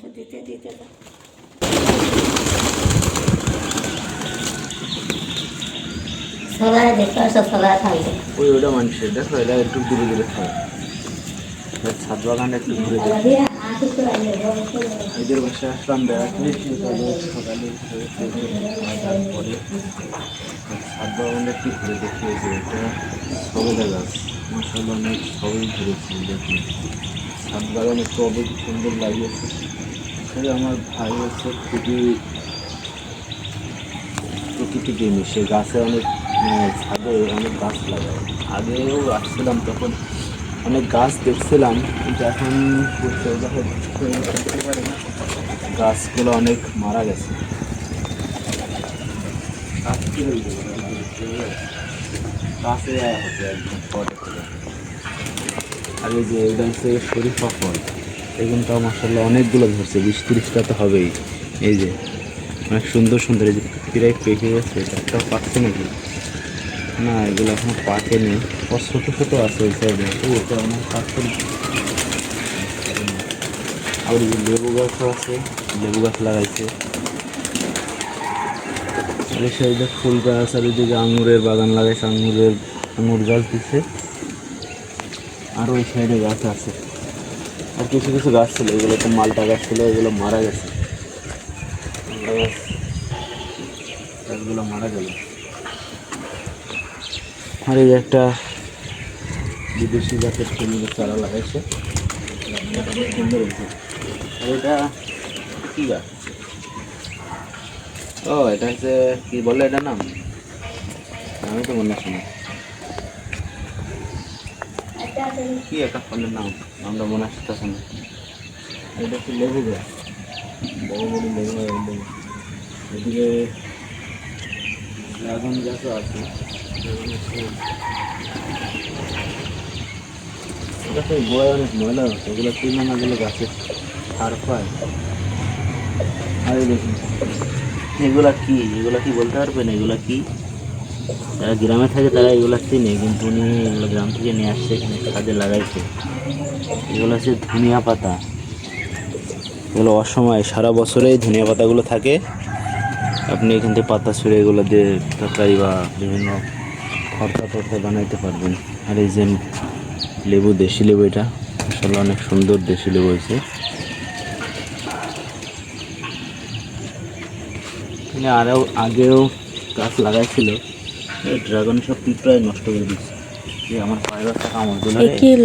তো দিতে দিতে সবাই দেখতে আসো সবাই থাকবে ওই ওটা মানুষের দেখো এটা একটু দূরে দূরে এবার ছাদ বাগানটা একটু ঘুরে এদের বাসায় আসলাম বেড়াতে সকালে সকালে তারপরে ছাদ বাগানটা একটু ঘুরে দেখি যে এটা গাছ। মশাল অনেক সবই ঘুরেছি দেখুন। ছাদ বাগান অনেক সুন্দর লাগিয়েছে। আসলে আমার ভাই হচ্ছে খুবই প্রকৃতি প্রেমী। সে গাছে অনেক মানে ছাদে অনেক গাছ লাগায়। আগেও আসছিলাম তখন, অনেক গাছ দেখছিলাম, কিন্তু এখন দেখতে গাছগুলো অনেক মারা গেছে। গাছ কি গেল? গাছে হচ্ছে একদম আর এই যে এটা হচ্ছে শরীফা ফল এগুলো মাসাল্লাহ অনেকগুলো ধরছে, বিশ তিরিশটা তো হবেই। এই যে, অনেক সুন্দর সুন্দর, এই যে প্রায় পেকে গেছে একটাও পাচ্ছে নাকি? না, এগুলো এখনও পাকেনি। ও ছোটো ছোটো আছে ওই সাইডে ও ওটা অনেক পাচ্ছে আর এই যে লেবু গাছও আছে, লেবু গাছ লাগাইছে। এই সাইডে ফুল গাছ আর ওইদিকে আঙুরের বাগান লাগাইছে, আঙুরের আঙুর গাছ দিচ্ছে আর ওই সাইডে গাছ আছে। আর কিছু কিছু গাছ ছিল, এগুলো তো মালটা গাছ ছিল, এগুলো মারা গেছে। গাছগুলো মারা গেল। আর এই একটা বিদেশি গাছের ফুলের চারা লাগাইছে। সুন্দর হয়েছে আর এটা কি গাছ? ও, এটা হচ্ছে, কি বলে এটা নাম? আমি তো মনে শুনি কি একটা ফলের নাম? আমরা মনে আসতেছে না। এটা হচ্ছে লেবু গাছ। বড় বড় লেবু লেবু এদিকে ড্রাগন গাছও আছে। ফুল। গাছে গোড়ায় অনেক ময়লা হচ্ছে ওগুলো কিনে না গেলে গাছে সার পায়। আর দেখুন। এগুলা কি? এগুলা কি বলতে পারবেন? এগুলা কি? যারা গ্রামে থাকে তারা এগুলা চিনে কিন্তু উনি এগুলো গ্রাম থেকে নিয়ে আসছে, এখানে কাজে লাগাইছে। এগুলো হচ্ছে ধনিয়া পাতা। এগুলো অসময়ে সারা বছরেই ধনিয়া পাতাগুলো থাকে। আপনি এখান থেকে পাতা ছুঁড়ে এগুলো দিয়ে তরকারি বা বিভিন্ন ভর্তা টর্তা বানাইতে পারবেন। আর এই যে লেবু, দেশি লেবু এটা আসলে অনেক সুন্দর দেশি লেবু হয়েছে। এখানে আরও আগেও গাছ লাগাইছিল। ড্রাগন সব প্রায় নষ্ট করে দিচ্ছে যে আমার পায়ের কামড় দিল